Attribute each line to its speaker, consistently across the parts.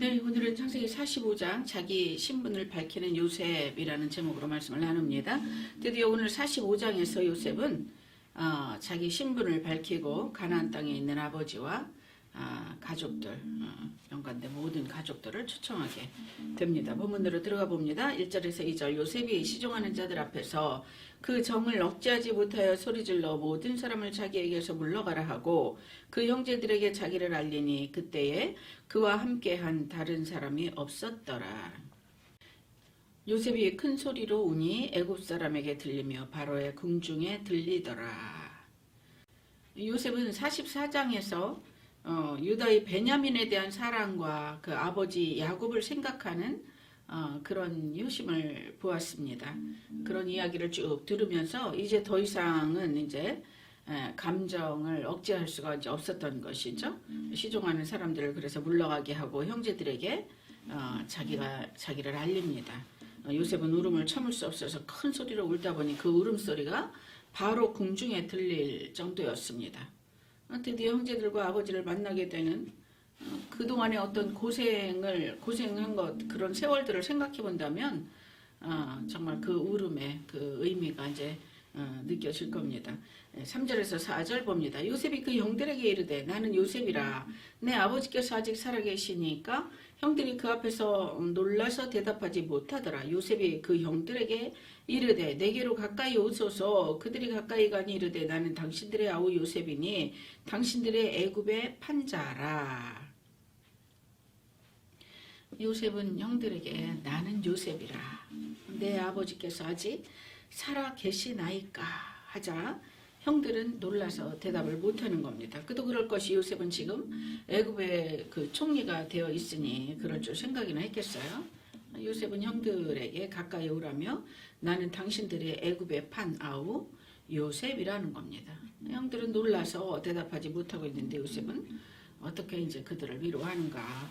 Speaker 1: 네, 오늘은 창세기 45장 자기 신분을 밝히는 요셉이라는 제목으로 말씀을 나눕니다. 드디어 오늘 45장에서 요셉은 어, 자기 신분을 밝히고 가나안 땅에 있는 아버지와 아, 가족들, 어, 연관된 모든 가족들을 초청하게 됩니다. 본문으로 들어가 봅니다. 1절에서 2절 요셉이 시종하는 자들 앞에서 그 정을 억제하지 못하여 소리질러 모든 사람을 자기에게서 물러가라 하고 그 형제들에게 자기를 알리니 그때에 그와 함께한 다른 사람이 없었더라. 요셉이 큰 소리로 우니 애굽 사람에게 들리며 바로의 궁중에 들리더라. 요셉은 44장에서 어, 유다의 베냐민에 대한 사랑과 그 아버지 야곱을 생각하는 어, 그런 효심을 보았습니다. 그런 이야기를 쭉 들으면서 이제 더 이상은 이제 에, 감정을 억제할 수가 이제 없었던 것이죠. 시종하는 사람들을 그래서 물러가게 하고 형제들에게 어, 자기가 자기를 알립니다. 어, 요셉은 울음을 참을 수 없어서 큰 소리로 울다 보니 그 울음소리가 바로 궁중에 들릴 정도였습니다. 어, 드디어 형제들과 아버지를 만나게 되는 어, 그동안의 어떤 고생을 고생한 것 그런 세월들을 생각해 본다면 어, 정말 그 울음의 그 의미가 이제 어, 느껴질 겁니다. 3절에서 4절 봅니다. 요셉이 그 형들에게 이르되 나는 요셉이라 내 아버지께서 아직 살아계시니까 형들이 그 앞에서 놀라서 대답하지 못하더라. 요셉이 그 형들에게 이르되 내게로 가까이 오소서 그들이 가까이 가니 이르되 나는 당신들의 아우 요셉이니 당신들의 애굽의 판자라. 요셉은 형들에게 나는 요셉이라 내 아버지께서 아직 살아 계시나이까 하자 형들은 놀라서 대답을 못하는 겁니다. 그도 그럴 것이 요셉은 지금 애굽의 그 총리가 되어 있으니 그럴 줄 생각이나 했겠어요. 요셉은 형들에게 가까이 오라며 나는 당신들의 애굽의 판 아우 요셉이라는 겁니다. 형들은 놀라서 대답하지 못하고 있는데 요셉은 어떻게 이제 그들을 위로하는가.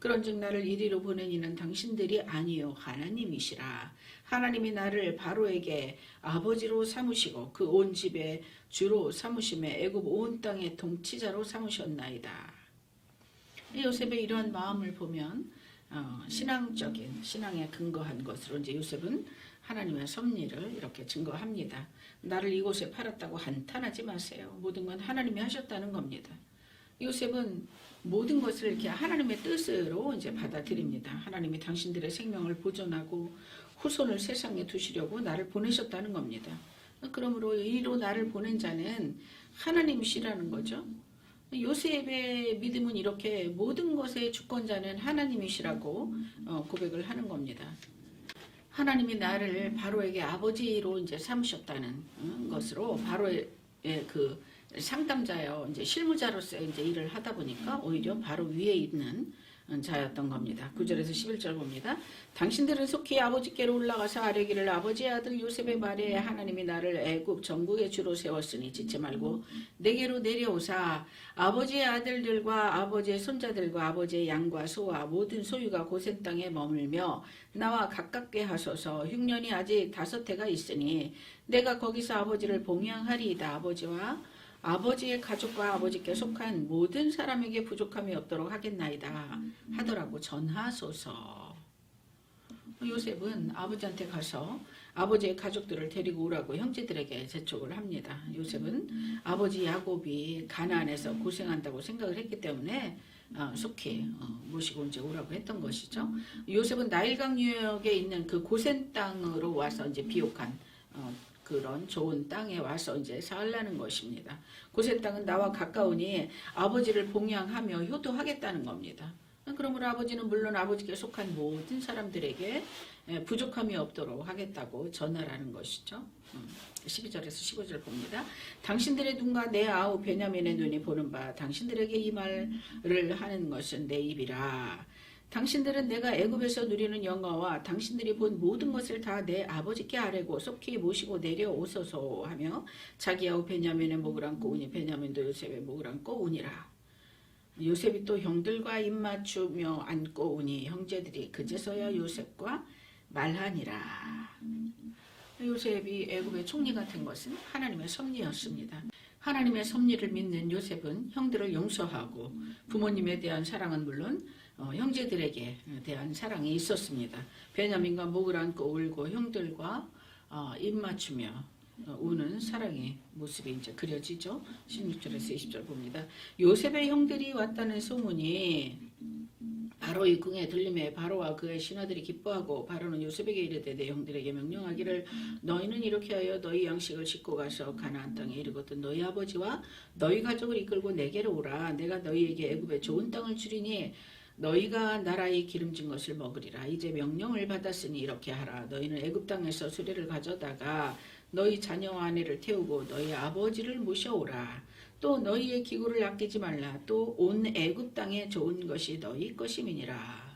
Speaker 1: 그런즉 나를 이리로 보낸 이는 당신들이 아니요 하나님이시라. 하나님이 나를 바로에게 아버지로 삼으시고 그 온 집에 주로 삼으심에 애굽 온 땅의 통치자로 삼으셨나이다. 요셉의 이러한 마음을 보면 어, 신앙적인 신앙에 근거한 것으로 이제 요셉은 하나님의 섭리를 이렇게 증거합니다. 나를 이곳에 팔았다고 한탄하지 마세요. 모든 건 하나님이 하셨다는 겁니다. 요셉은 모든 것을 이렇게 하나님의 뜻으로 이제 받아들입니다. 하나님이 당신들의 생명을 보존하고 후손을 세상에 두시려고 나를 보내셨다는 겁니다. 그러므로 이로 나를 보낸 자는 하나님이시라는 거죠. 요셉의 믿음은 이렇게 모든 것의 주권자는 하나님이시라고 어, 고백을 하는 겁니다. 하나님이 나를 바로에게 아버지로 이제 삼으셨다는 어, 것으로 바로의 그 상담자요. 이제 실무자로서 이제 일을 하다 보니까 오히려 바로 위에 있는 자였던 겁니다. 9절에서 11절 봅니다. 당신들은 속히 아버지께로 올라가서 아뢰기를 아버지의 아들 요셉의 말에 하나님이 나를 애굽 전국의 주로 세웠으니 짓지 말고 내게로 내려오사 아버지의 아들들과 아버지의 손자들과 아버지의 양과 소와 모든 소유가 고센 땅에 머물며 나와 가깝게 하소서. 흉년이 아직 다섯 해가 있으니 내가 거기서 아버지를 봉양하리이다. 아버지와 아버지의 가족과 아버지께 속한 모든 사람에게 부족함이 없도록 하겠나이다 하더라고 전하소서. 요셉은 아버지한테 가서 아버지의 가족들을 데리고 오라고 형제들에게 재촉을 합니다. 요셉은 아버지 야곱이 가나안에서 고생한다고 생각을 했기 때문에 어, 속히 어, 모시고 이제 오라고 했던 것이죠. 요셉은 나일강 유역에 있는 그 고센 땅으로 와서 이제 비옥한 어, 그런 좋은 땅에 와서 이제 살라는 것입니다. 고센 땅은 나와 가까우니 아버지를 봉양하며 효도하겠다는 겁니다. 그러므로 아버지는 물론 아버지께 속한 모든 사람들에게 부족함이 없도록 하겠다고 전하라는 것이죠. 12절에서 15절 봅니다. 당신들의 눈과 내 아우 베냐민의 눈이 보는 바 당신들에게 이 말을 하는 것은 내 입이라. 당신들은 내가 애굽에서 누리는 영광과 당신들이 본 모든 것을 다 내 아버지께 아뢰고 속히 모시고 내려오소서 하며 자기야후 베냐민의 목을 안고 우니 베냐민도 요셉의 목을 안고 우니라. 요셉이 또 형들과 입맞추며 안고 우니 형제들이 그제서야 요셉과 말하니라. 요셉이 애굽의 총리가 된 것은 하나님의 섭리였습니다. 하나님의 섭리를 믿는 요셉은 형들을 용서하고 부모님에 대한 사랑은 물론 어, 형제들에게 대한 사랑이 있었습니다. 베냐민과 목을 안고 울고 형들과 어, 입 맞추며 어, 우는 사랑의 모습이 이제 그려지죠. 16절에서 20절 봅니다. 요셉의 형들이 왔다는 소문이 바로의 궁에 들림에 바로와 그의 신하들이 기뻐하고 바로는 요셉에게 이르되 내 형들에게 명령하기를 너희는 이렇게 하여 너희 양식을 싣고 가서 가나안 땅에 이르거든 너희 아버지와 너희 가족을 이끌고 내게로 오라. 내가 너희에게 애굽에 좋은 땅을 주리니 너희가 나라의 기름진 것을 먹으리라. 이제 명령을 받았으니 이렇게 하라. 너희는 애굽 땅에서 수레를 가져다가 너희 자녀와 아내를 태우고 너희 아버지를 모셔오라 또 너희의 기구를 아끼지 말라 또 온 애굽 땅에 좋은 것이 너희 것임이니라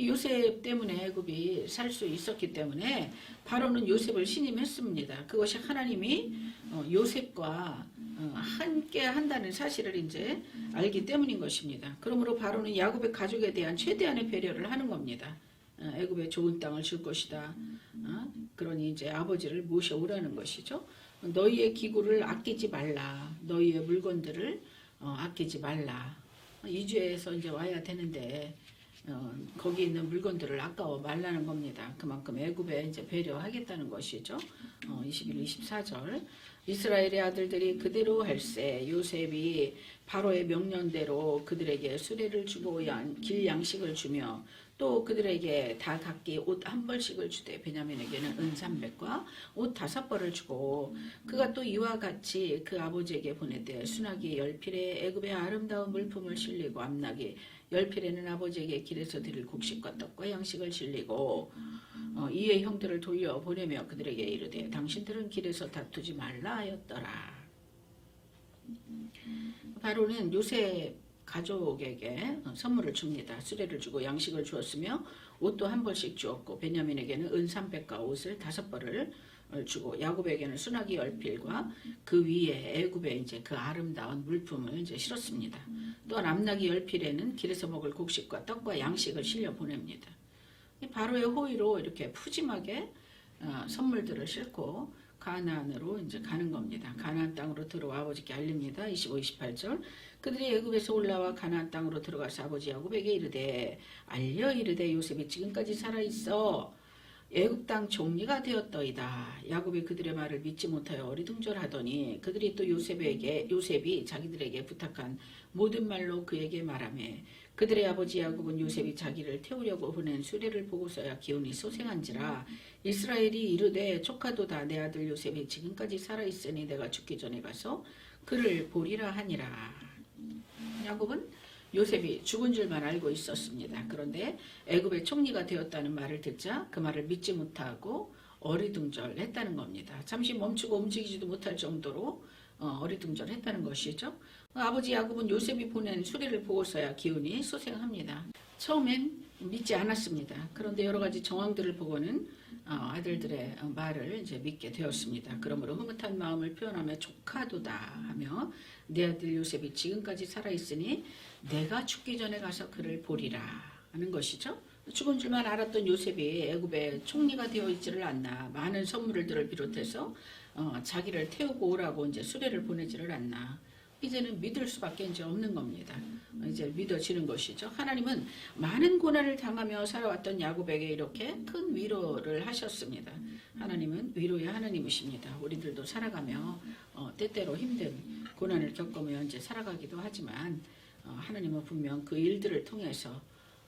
Speaker 1: 요셉 때문에 애굽이 살 수 있었기 때문에 바로는 요셉을 신임했습니다. 그것이 하나님이 어, 요셉과 어, 함께 한다는 사실을 이제 알기 때문인 것입니다. 그러므로 바로는 야곱의 가족에 대한 최대한의 배려를 하는 겁니다. 어, 애굽에 좋은 땅을 줄 것이다. 어, 그러니 이제 아버지를 모셔오라는 것이죠. 너희의 기구를 아끼지 말라. 너희의 물건들을 어, 아끼지 말라. 이주에서 이제 와야 되는데 어, 거기 있는 물건들을 아까워 말라는 겁니다. 그만큼 애굽에 이제 배려하겠다는 것이죠. 어, 21, 24절 이스라엘의 아들들이 그대로 할세 요셉이 바로의 명령대로 그들에게 수레를 주고 양, 길 양식을 주며 또 그들에게 다 각기 옷 한 벌씩을 주되 베냐민에게는 은 300과 옷 다섯 벌을 주고 그가 또 이와 같이 그 아버지에게 보내되 순하기 열 필에 애굽의 아름다운 물품을 실리고 암나기 열 필에는 아버지에게 길에서 드릴 곡식과 떡과 양식을 실리고 어, 이에 형들을 돌려 보내며 그들에게 이르되 당신들은 길에서 다투지 말라 하였더라. 바로는 요셉 가족에게 어, 선물을 줍니다. 수레를 주고 양식을 주었으며 옷도 한 벌씩 주었고 베냐민에게는 은 300과 옷을 다섯 벌을 어, 주고 야곱에게는 순하기 열필과 그 위에 애굽의 이제 그 아름다운 물품을 이제 실었습니다. 또한 암나기 열필에는 길에서 먹을 곡식과 떡과 양식을 실려 보냅니다. 이 바로의 호의로 이렇게 푸짐하게 어, 선물들을 싣고 가나안으로 이제 가는 겁니다. 가나안 땅으로 들어와 아버지께 알립니다. 25, 28절. 그들이 애굽에서 올라와 가나안 땅으로 들어가서 아버지 야곱에게 이르되 알려 이르되 요셉이 지금까지 살아 있어 땅 종리가 되었더이다. 야곱이 그들의 말을 믿지 못하여 어리둥절하더니 그들이 또 요셉에게 요셉이 자기들에게 부탁한 모든 말로 그에게 말하매 그들의 아버지 야곱은 요셉이 자기를 태우려고 보낸 수레를 보고서야 기온이 소생한지라 이스라엘이 이르되 조카도다 내 아들 요셉이 지금까지 살아 있으니 내가 죽기 전에 가서 그를 보리라 하니라. 야곱은 요셉이 죽은 줄만 알고 있었습니다. 그런데 애굽의 총리가 되었다는 말을 듣자 그 말을 믿지 못하고 어리둥절했다는 겁니다. 잠시 멈추고 움직이지도 못할 정도로 어, 어리둥절했다는 것이죠. 아버지 야곱은 요셉이 보낸 수리를 보고서야 기운이 소생합니다. 처음엔 믿지 않았습니다. 그런데 여러 가지 정황들을 보고는 어, 아들들의 말을 이제 믿게 되었습니다. 그러므로 흐뭇한 마음을 표현하며 조카도다 하며 내 아들 요셉이 지금까지 살아 있으니 내가 죽기 전에 가서 그를 보리라 하는 것이죠. 죽은 줄만 알았던 요셉이 애굽의 총리가 되어 있지를 않나 많은 선물들을 비롯해서 어, 자기를 태우고 오라고 이제 수레를 보내지를 않나 이제는 믿을 수밖에 이제 없는 겁니다. 이제 믿어지는 것이죠. 하나님은 많은 고난을 당하며 살아왔던 야곱에게 이렇게 큰 위로를 하셨습니다. 하나님은 위로의 하나님이십니다. 우리들도 살아가며 어, 때때로 힘든 고난을 겪으며 이제 살아가기도 하지만 어, 하나님은 분명 그 일들을 통해서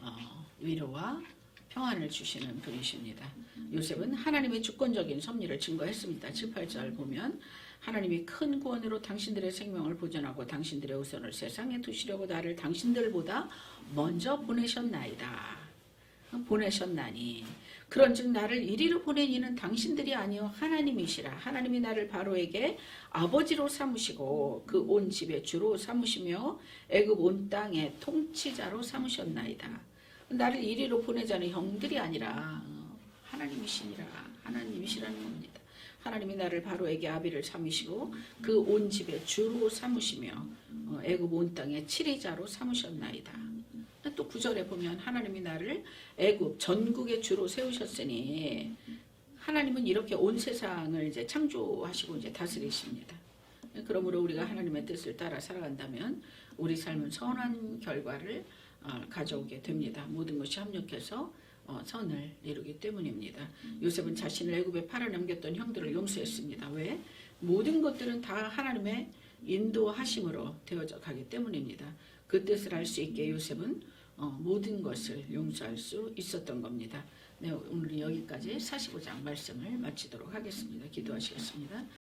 Speaker 1: 어, 위로와 평안을 주시는 분이십니다. 요셉은 하나님의 주권적인 섭리를 증거했습니다. 7, 8절 보면 하나님이 큰 구원으로 당신들의 생명을 보존하고 당신들의 우선을 세상에 두시려고 나를 당신들보다 먼저 보내셨나이다. 보내셨나니 그런즉 나를 이리로 보낸 이는 당신들이 아니요 하나님이시라 하나님이 나를 바로에게 아버지로 삼으시고 그 온 집의 주로 삼으시며 애굽 온 땅의 통치자로 삼으셨나이다 나를 이리로 보내자는 형들이 아니라 어, 하나님이시니라 하나님이시라는 겁니다. 하나님이 나를 바로에게 아비를 삼으시고 그 온 집에 주로 삼으시며 어, 애굽 온 땅에 치리자로 삼으셨나이다. 또 구절에 보면 하나님이 나를 애굽 전국의 주로 세우셨으니 하나님은 이렇게 온 세상을 이제 창조하시고 이제 다스리십니다. 그러므로 우리가 하나님의 뜻을 따라 살아간다면 우리 삶은 선한 결과를 어, 가져오게 됩니다. 모든 것이 합력해서 어, 선을 이루기 때문입니다. 요셉은 자신을 애굽에 팔아넘겼던 형들을 용서했습니다. 왜? 모든 것들은 다 하나님의 인도하심으로 되어져 가기 때문입니다. 그 뜻을 알 수 있게 요셉은 어, 모든 것을 용서할 수 있었던 겁니다. 네, 오늘 여기까지 45장 말씀을 마치도록 하겠습니다. 기도하시겠습니다.